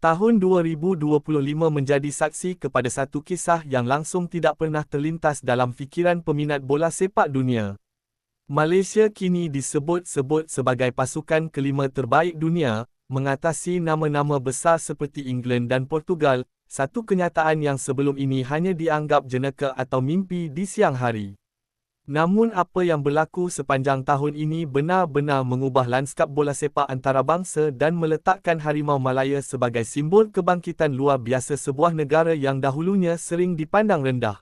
Tahun 2025 menjadi saksi kepada satu kisah yang langsung tidak pernah terlintas dalam fikiran peminat bola sepak dunia. Malaysia kini disebut-sebut sebagai pasukan kelima terbaik dunia, mengatasi nama-nama besar seperti England dan Portugal, satu kenyataan yang sebelum ini hanya dianggap jenaka atau mimpi di siang hari. Namun apa yang berlaku sepanjang tahun ini benar-benar mengubah lanskap bola sepak antarabangsa dan meletakkan Harimau Malaya sebagai simbol kebangkitan luar biasa sebuah negara yang dahulunya sering dipandang rendah.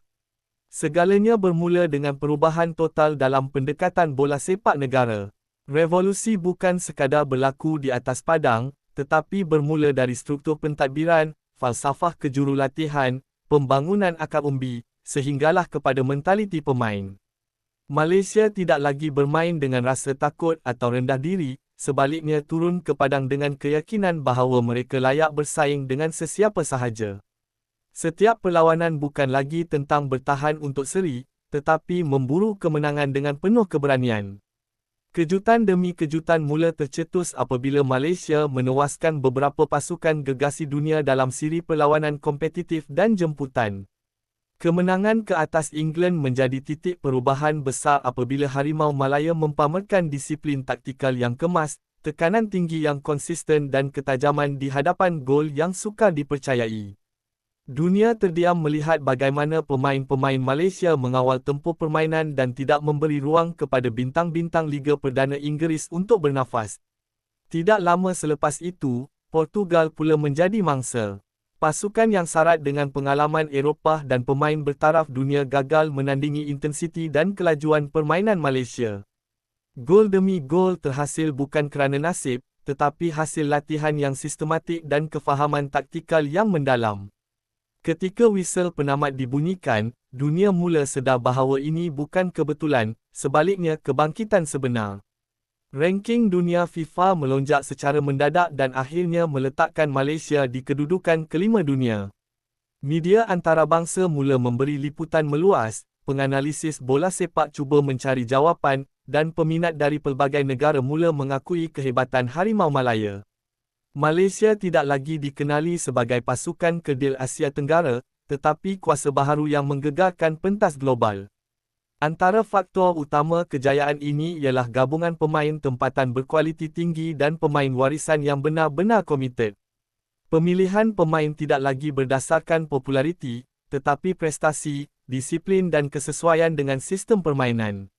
Segalanya bermula dengan perubahan total dalam pendekatan bola sepak negara. Revolusi bukan sekadar berlaku di atas padang, tetapi bermula dari struktur pentadbiran, falsafah kejurulatihan, pembangunan akar umbi, sehinggalah kepada mentaliti pemain. Malaysia tidak lagi bermain dengan rasa takut atau rendah diri, sebaliknya turun ke padang dengan keyakinan bahawa mereka layak bersaing dengan sesiapa sahaja. Setiap perlawanan bukan lagi tentang bertahan untuk seri, tetapi memburu kemenangan dengan penuh keberanian. Kejutan demi kejutan mula tercetus apabila Malaysia menewaskan beberapa pasukan gegasi dunia dalam siri perlawanan kompetitif dan jemputan. Kemenangan ke atas England menjadi titik perubahan besar apabila Harimau Malaya mempamerkan disiplin taktikal yang kemas, tekanan tinggi yang konsisten dan ketajaman di hadapan gol yang sukar dipercayai. Dunia terdiam melihat bagaimana pemain-pemain Malaysia mengawal tempoh permainan dan tidak memberi ruang kepada bintang-bintang Liga Perdana Inggeris untuk bernafas. Tidak lama selepas itu, Portugal pula menjadi mangsa. Pasukan yang syarat dengan pengalaman Eropah dan pemain bertaraf dunia gagal menandingi intensiti dan kelajuan permainan Malaysia. Gol demi gol terhasil bukan kerana nasib, tetapi hasil latihan yang sistematik dan kefahaman taktikal yang mendalam. Ketika whistle penamat dibunyikan, dunia mula sedar bahawa ini bukan kebetulan, sebaliknya kebangkitan sebenar. Ranking dunia FIFA melonjak secara mendadak dan akhirnya meletakkan Malaysia di kedudukan kelima dunia. Media antarabangsa mula memberi liputan meluas, penganalisis bola sepak cuba mencari jawapan, dan peminat dari pelbagai negara mula mengakui kehebatan Harimau Malaya. Malaysia tidak lagi dikenali sebagai pasukan kedil Asia Tenggara, tetapi kuasa baharu yang menggegarkan pentas global. Antara faktor utama kejayaan ini ialah gabungan pemain tempatan berkualiti tinggi dan pemain warisan yang benar-benar komited. Pemilihan pemain tidak lagi berdasarkan populariti, tetapi prestasi, disiplin dan kesesuaian dengan sistem permainan.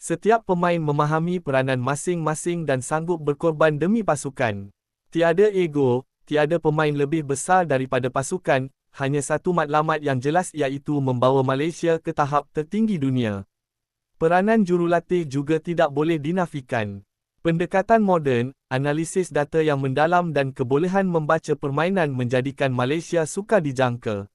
Setiap pemain memahami peranan masing-masing dan sanggup berkorban demi pasukan. Tiada ego, tiada pemain lebih besar daripada pasukan, hanya satu matlamat yang jelas iaitu membawa Malaysia ke tahap tertinggi dunia. Peranan jurulatih juga tidak boleh dinafikan. Pendekatan moden, analisis data yang mendalam dan kebolehan membaca permainan menjadikan Malaysia sukar dijangka.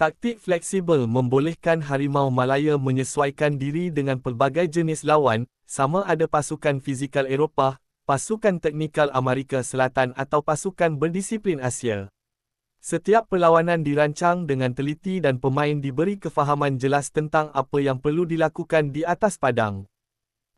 Taktik fleksibel membolehkan Harimau Malaya menyesuaikan diri dengan pelbagai jenis lawan, sama ada pasukan fizikal Eropah, pasukan teknikal Amerika Selatan atau pasukan berdisiplin Asia. Setiap perlawanan dirancang dengan teliti dan pemain diberi kefahaman jelas tentang apa yang perlu dilakukan di atas padang.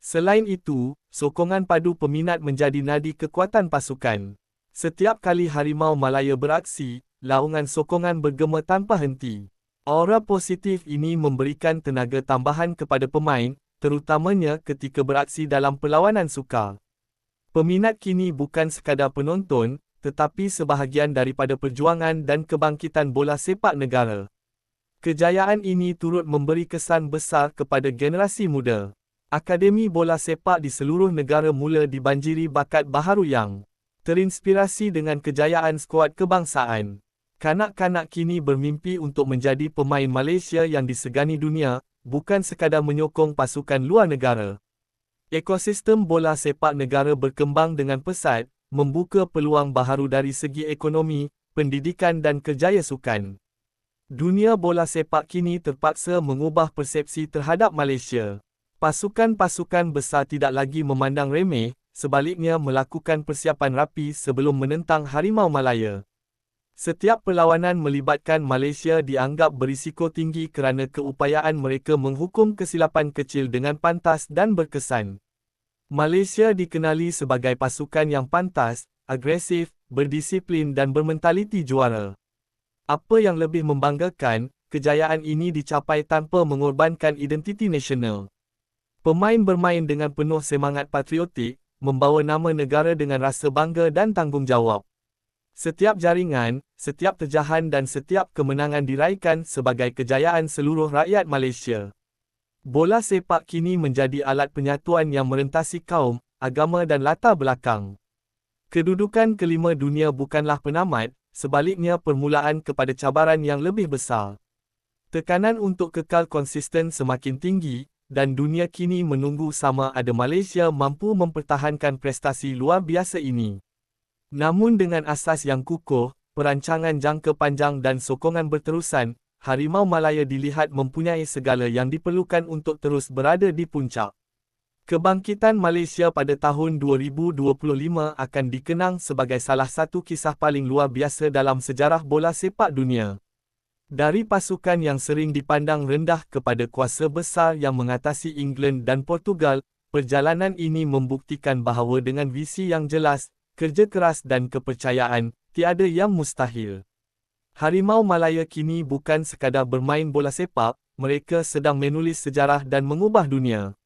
Selain itu, sokongan padu peminat menjadi nadi kekuatan pasukan. Setiap kali Harimau Malaya beraksi, laungan sokongan bergema tanpa henti. Aura positif ini memberikan tenaga tambahan kepada pemain, terutamanya ketika beraksi dalam perlawanan sukar. Peminat kini bukan sekadar penonton, tetapi sebahagian daripada perjuangan dan kebangkitan bola sepak negara. Kejayaan ini turut memberi kesan besar kepada generasi muda. Akademi bola sepak di seluruh negara mula dibanjiri bakat baharu yang terinspirasi dengan kejayaan skuad kebangsaan. Kanak-kanak kini bermimpi untuk menjadi pemain Malaysia yang disegani dunia, bukan sekadar menyokong pasukan luar negara. Ekosistem bola sepak negara berkembang dengan pesat, membuka peluang baharu dari segi ekonomi, pendidikan dan kerjaya sukan. Dunia bola sepak kini terpaksa mengubah persepsi terhadap Malaysia. Pasukan-pasukan besar tidak lagi memandang remeh, sebaliknya melakukan persiapan rapi sebelum menentang Harimau Malaya. Setiap perlawanan melibatkan Malaysia dianggap berisiko tinggi kerana keupayaan mereka menghukum kesilapan kecil dengan pantas dan berkesan. Malaysia dikenali sebagai pasukan yang pantas, agresif, berdisiplin dan bermentaliti juara. Apa yang lebih membanggakan, kejayaan ini dicapai tanpa mengorbankan identiti nasional. Pemain bermain dengan penuh semangat patriotik, membawa nama negara dengan rasa bangga dan tanggungjawab. Setiap jaringan, setiap terjahan dan setiap kemenangan diraikan sebagai kejayaan seluruh rakyat Malaysia. Bola sepak kini menjadi alat penyatuan yang merentasi kaum, agama dan latar belakang. Kedudukan kelima dunia bukanlah penamat, sebaliknya permulaan kepada cabaran yang lebih besar. Tekanan untuk kekal konsisten semakin tinggi, dan dunia kini menunggu sama ada Malaysia mampu mempertahankan prestasi luar biasa ini. Namun dengan asas yang kukuh, perancangan jangka panjang dan sokongan berterusan, Harimau Malaya dilihat mempunyai segala yang diperlukan untuk terus berada di puncak. Kebangkitan Malaysia pada tahun 2025 akan dikenang sebagai salah satu kisah paling luar biasa dalam sejarah bola sepak dunia. Dari pasukan yang sering dipandang rendah kepada kuasa besar yang mengatasi England dan Portugal, perjalanan ini membuktikan bahawa dengan visi yang jelas, kerja keras dan kepercayaan, tiada yang mustahil. Harimau Malaya kini bukan sekadar bermain bola sepak, mereka sedang menulis sejarah dan mengubah dunia.